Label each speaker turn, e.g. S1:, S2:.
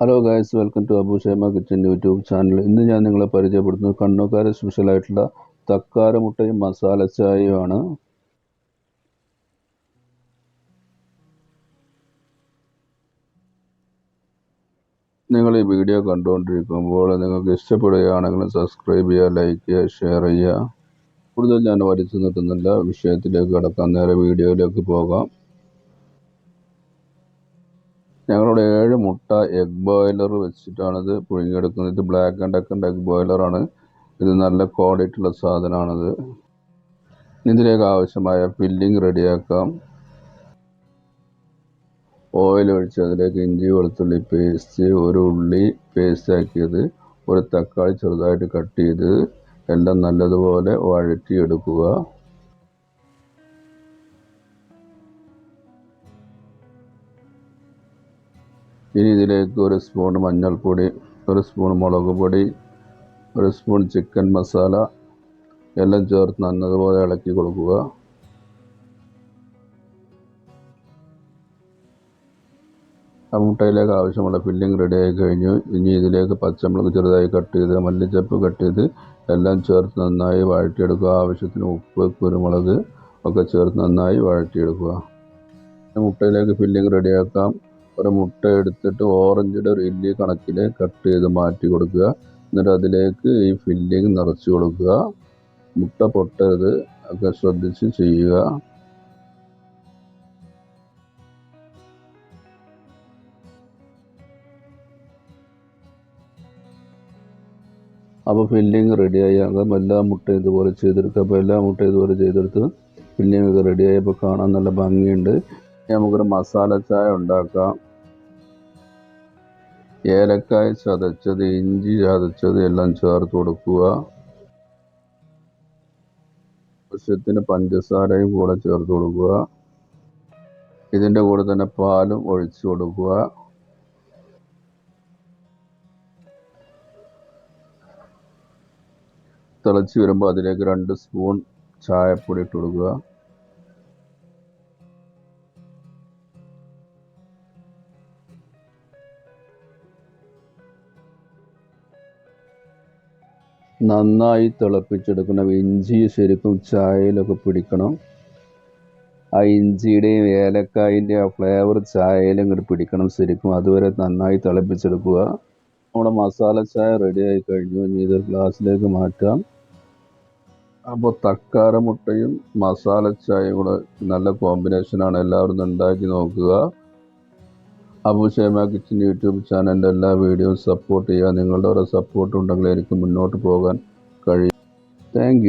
S1: Hello guys welcome to Abu Shema kitchen YouTube channel ഇന്ന് ഞാൻ നിങ്ങളെ പരിചയപ്പെടുത്തുന്നത് കണ്ണൂക്കാര സ്പെഷ്യലായിട്ടുള്ള തക്കാര മുട്ടയും മസാല ചായയുമാണ്. നിങ്ങൾ ഈ വീഡിയോ കണ്ടുകൊണ്ടിരിക്കുമ്പോൾ നിങ്ങൾക്ക് ഇഷ്ടപ്പെടുകയാണെങ്കിൽ സബ്സ്ക്രൈബ് ചെയ്യുക ലൈക്ക് ചെയ്യുക ഷെയർ ചെയ്യുക. കൂടുതൽ ഞാൻ വലിച്ചു നിർത്തുന്നില്ല വിഷയത്തിലേക്ക് കടക്കാൻ നേരെ വീഡിയോയിലേക്ക് പോകാം. ഞങ്ങളുടെ ഏഴ് മുട്ട എഗ് ബോയിലർ വെച്ചിട്ടാണിത് പുഴുങ്ങിയെടുക്കുന്നത്. ഇത് ബ്ലാക്ക് ആൻഡ് ഡക്കന്റെ എഗ് ബോയിലറാണ് ഇത് നല്ല ക്വാളിറ്റി ഉള്ള സാധനമാണിത് ഇതിലേക്ക് ആവശ്യമായ ഫില്ലിംഗ് റെഡിയാക്കാം ഓയിൽ ഒഴിച്ച് അതിലേക്ക് ഇഞ്ചി വെളുത്തുള്ളി പേസ്റ്റ് ഒരു ഉള്ളി പേസ്റ്റ് ആക്കിയത് ഒരു തക്കാളി ചെറുതായിട്ട് കട്ട് ചെയ്ത് എല്ലാം നല്ലതുപോലെ വഴറ്റിയെടുക്കുക. ഇനി ഇതിലേക്ക് ഒരു സ്പൂൺ മഞ്ഞൾപ്പൊടി ഒരു സ്പൂൺ മുളക് പൊടി ഒരു സ്പൂൺ ചിക്കൻ മസാല എല്ലാം ചേർത്ത് നല്ലതുപോലെ ഇളക്കി കൊടുക്കുക. ആ മുട്ടയിലേക്ക് ആവശ്യമുള്ള ഫില്ലിംഗ് റെഡി ആയി കഴിഞ്ഞു. ഇനി ഇതിലേക്ക് പച്ചമുളക് ചെറുതായി കട്ട് ചെയ്ത് മല്ലിച്ചപ്പ് കട്ട് ചെയ്ത് എല്ലാം ചേർത്ത് നന്നായി വഴറ്റിയെടുക്കുക. ആവശ്യത്തിന് ഉപ്പ് കുരുമുളക് ഒക്കെ ചേർത്ത് നന്നായി വഴറ്റിയെടുക്കുക. മുട്ടയിലേക്ക് ഫില്ലിംഗ് റെഡിയാക്കാം ഒരു മുട്ട എടുത്തിട്ട് ഓറഞ്ചിന്റെ ഒരു വലിയ കണക്കിൽ കട്ട് ചെയ്ത് മാറ്റി കൊടുക്കുക. എന്നിട്ട് അതിലേക്ക് ഈ ഫില്ലിങ് നിറച്ച് കൊടുക്കുക. മുട്ട പൊട്ടരുത്. ഒക്കെ ശ്രദ്ധിച്ച് ചെയ്യുക. അപ്പോൾ ഫില്ലിങ് റെഡിയായി. അങ്ങനെ എല്ലാ മുട്ട ഇതുപോലെ ചെയ്തെടുക്കുക. അപ്പോൾ എല്ലാ മുട്ട ഇതുപോലെ ചെയ്തെടുത്ത് ഫില്ലിംഗ് ഒക്കെ റെഡിയായപ്പോൾ കാണാൻ നല്ല ഭംഗിയുണ്ട്. നമുക്കൊരു മസാല ചായ ഉണ്ടാക്കാം. ഏലക്കായ ചതച്ചത് ഇഞ്ചി ചതച്ചത് എല്ലാം ചേർത്ത് കൊടുക്കുക. ആവശ്യത്തിന് പഞ്ചസാരയും കൂടെ ചേർത്ത് കൊടുക്കുക. ഇതിന്റെ കൂടെ തന്നെ പാലും ഒഴിച്ചു കൊടുക്കുക. തിളച്ച് വരുമ്പോൾ അതിലേക്ക് രണ്ട് സ്പൂൺ ചായപ്പൊടി ഇട്ട് കൊടുക്കുക. നന്നായി തിളപ്പിച്ചെടുക്കണം ഇഞ്ചി ശരിക്കും ചായയിലൊക്കെ പിടിക്കണം. ആ ഇഞ്ചിയുടെയും ഏലക്കായിന്റെ ആ ഫ്ലേവർ ചായയിലും ഇങ്ങോട്ട് പിടിക്കണം ശരിക്കും. അതുവരെ നന്നായി തിളപ്പിച്ചെടുക്കുക. നമ്മുടെ മസാല ചായ റെഡി ആയി കഴിഞ്ഞു. ഇനി ഇത് ഗ്ലാസ്സിലേക്ക് മാറ്റാം. അപ്പോൾ തക്കാര മുട്ടയും മസാല ചായയും കൂടെ നല്ല കോമ്പിനേഷനാണ് എല്ലാവരും ഉണ്ടാക്കി നോക്കുക. അബു ഷേമ കിച്ചൻ യൂട്യൂബ് ചാനലിന്റെ എല്ലാ വീഡിയോയും സപ്പോർട്ട് ചെയ്യുക. നിങ്ങളുടെ ഓരോ സപ്പോർട്ട് ഉണ്ടെങ്കിൽ എനിക്ക് മുന്നോട്ട് പോകാൻ കഴിയും. താങ്ക്